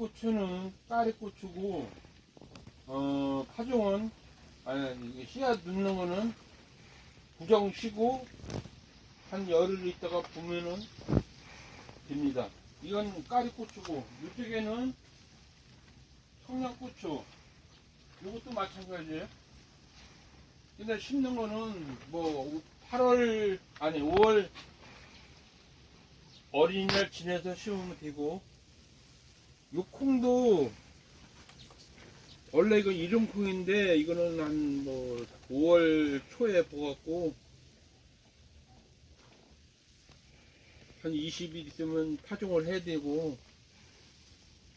고추는 까리 고추고 어 파종은 아니 씨앗 넣는 거는 구정 쉬고 한 열흘 있다가 보면은 됩니다. 이건 까리 고추고 이쪽에는 청양 고추 이것도 마찬가지예요. 근데 심는 거는 뭐 8월 아니 5월 어린이날 지내서 심으면 되고 요 콩도 원래 이거 이름콩인데 이거는 한 뭐 5월 초에 보갖고 한 20일 있으면 파종을 해야 되고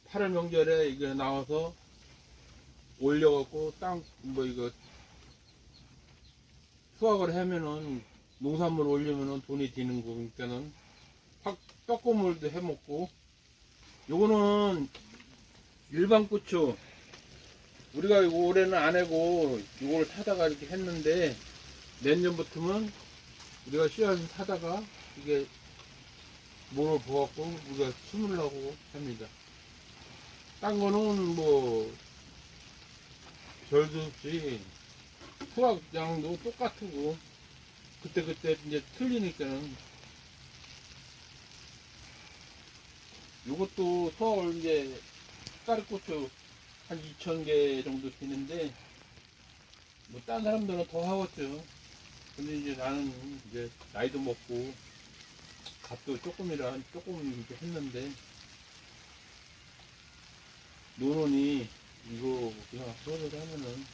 8월 명절에 이거 나와서 올려갖고 땅 뭐 이거 수확을 하면은 농산물 올리면은 돈이 되는 거니까는 확 떡고물도 해 먹고 요거는 일반 고추 우리가 올해는 안 하고 요걸 타다가 이렇게 했는데 내년부터는 우리가 씨앗을 타다가 이게 몸을 부어갖고 우리가 심으려고 합니다. 딴 거는 뭐 별도 없이 수확량도 똑같고 그때그때 이제 틀리니까는 요것도 서울 이제 까르고추 한 2,000개 정도 되는데 뭐 딴 사람들은 더 하겠죠. 근데 이제 나는 이제 나이도 먹고 값도 조금이라 조금 이렇게 했는데 노론이 이거 그냥 수업을 하면은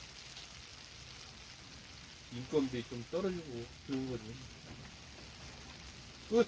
인건비 좀 떨어지고 그런 거지. 끝.